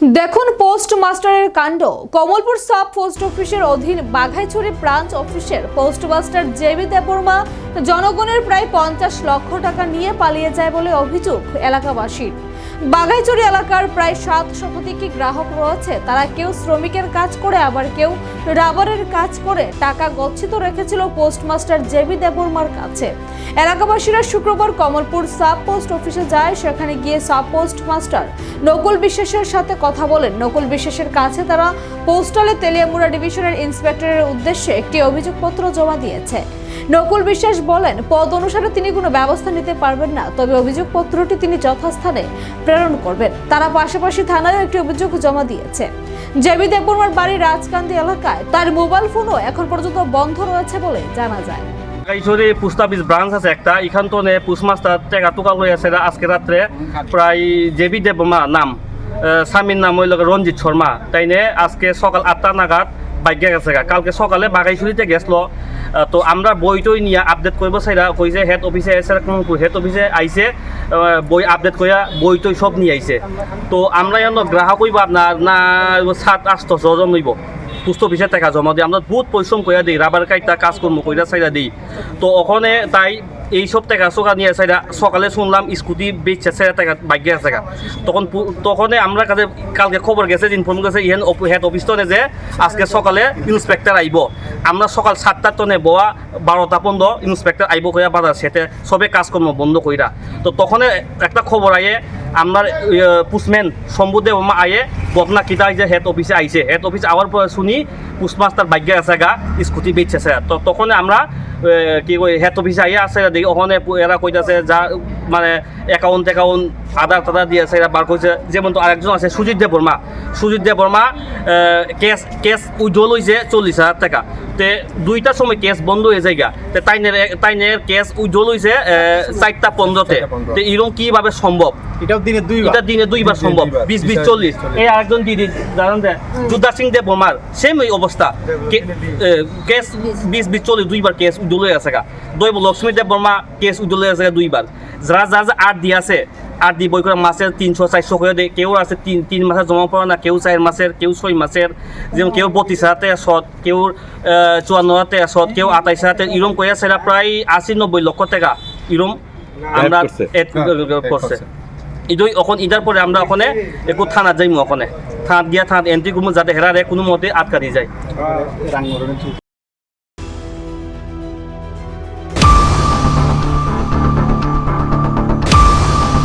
দেখুন পোস্ট মাস্টারের কাণ্ড। কমলপুর সাব পোস্ট অফিসের অধীন বাঘাইছড়ি ব্রাঞ্চ অফিসের পোস্ট মাস্টার জেবি দেববর্মা জনগণের প্রায় পঞ্চাশ লক্ষ টাকা নিয়ে পালিয়ে যায় বলে অভিযোগ এলাকাবাসীর। বাঘাইছড়ি এলাকার প্রায় সাত শতাধিক গ্রাহক রয়েছে। তারা কেউ শ্রমিকের কাজ করে, আবার কেউ রাবারের কাজ করে। টাকা গচ্ছিত রেখেছিল পোস্টমাস্টার জেবি দেববর্মার কাছে। এলাকাবাসীরা শুক্রবার কমলপুর সাব পোস্ট অফিসে যায়, সেখানে গিয়ে সাব পোস্ট মাস্টার নকুল বিশ্বাসের সাথে কথা বলেন। নকুল বিশ্বাসের কাছে তারা পোস্টালে তেলিয়ামুড়া ডিভিশনের ইন্সপেক্টরের উদ্দেশ্যে একটি অভিযোগপত্র জমা দিয়েছে। নকুল বিশ্বাস বলেন, পদ অনুসারে তিনি কোনো ব্যবস্থা নিতে পারবেন না, তবে অভিযোগপত্রটি তিনি যথাস্থানে প্রেরণ করবেন। তারা পাশাপাশি থানায় একটি অভিযোগ জমা দিয়েছে। জেবি দেববর্মার বাড়ি রাজকান্দি এলাকায়। তার মোবাইল ফোনও এখন পর্যন্ত বন্ধ রয়েছে বলে জানা যায়। এখান তো আজকে রাত্রে। প্রায় নাম রঞ্জিত শর্মা। তাইনে আজকে সকাল আটটা নাগাদ বাইক গেছে কালকে সকালে বাগাইছড়িতে গেছিল। তো আমরা বইটই নিয়ে আপডেট করব সেটা কইছে হেড অফিসে এসে হেড অফিসে আইছে বই আপডেট কইয়া বইটই সব নিয়ে আইছে। তো আমরা এখন গ্রাহক হইব আপনার না সাত আটশো জন হইব। পোস্ট অফিসে টাকা জমা দিই আমরা বহুত পরিশ্রম করিয়া দিই রাবার কাইটা কাজকর্ম করিয়া চাইরা দিই। তো ওখানে তাই এইসব টাকা চোখা নিয়ে চাইরা সকালে শুনলাম স্কুটি বেচছে সেরা টাকা বাইকে আছে। তখন তখনই আমরা কাছে কালকে খবর গেছে ইনফর্ম গেছে, ইহেন হেড অফিস টনে যে আজকে সকালে ইন্সপেক্টর আইব। আমরা সকাল সাতটার টনে বয়া, বারোটা পনেরো, ইন্সপেক্টর আইব কইয়া বাজার সেতে সবে কাজকর্ম বন্ধ কইরা। তো তখন একটা খবর আয়ে আমার পুসম্যান শম্ভুদেব আমা আয়ে বদনা কিতা যে হেড অফিসে আইছে হেড অফিস আওয়ার পরে শুনি পোস্টমাস্টার ভাগ্য আছে গা, স্কুটি বেচছে তো তখন আমরা কি কই হেড অফিসে আইয়া আছে, দেখি ওখানে এরা কইতাছে যা মানে একাউন্ট একাউন্ট আধার টাধার দিয়ে আছে এরা বার করছে যেমন তো আরেকজন আছে, সুজিত দেব বর্মা সুজিত দেব বর্মা কেস কেস উজ্জ্বল হয়েছে চল্লিশ হাজার টাকা। তে দুইটার সময় কেস বন্ধ হয়ে যায় গা তে তাইনের তাইনের কেস উজ্জ্বল হয়েছে চারটা পনেরোতে তো। এরকম কীভাবে সম্ভব? এটাও দিনে দুইবার। এটা দিনে দুইবার সম্ভব। বিশ বিশ চল্লিশ। এই আরেকজন দিদি জানেন যে যুদ্ধা সিং দেব বোমার সেম এই অবস্থা। কেস বিশ বিশ চল্লিশ দুইবার কেস উজ্জ্বল আছে গা। দৈব লক্ষ্মী দেব বর্মা কেস উজ্জ্বল আছে গা দুইবার। যারা যারা যে আট দিয়ে আছে আট দি বই করে মাসের তিনশো চারশো করে দেয় কেউ আছে তিন তিন মাসের জমা পড়ে না কেউ চার মাসের কেউ ছয় মাসের যেমন কেউ বত্রিশ হাজার শত কেউ চুয়ান্ন হাজার শত কেউ আঠাইশ হাজার ইরম কইয়া সেটা প্রায় আশি নব্বই লক্ষ টাকা। ইরম আমরা করছে। করছে। ইদই অখন ইদার পরে আমরা ওখানে একটু থানা যাইমু ওখানে থানাত গিয়া থানাত এন্ট্রি করব যাতে হেরারে কোনো মতে আটকা দিয়ে যায়।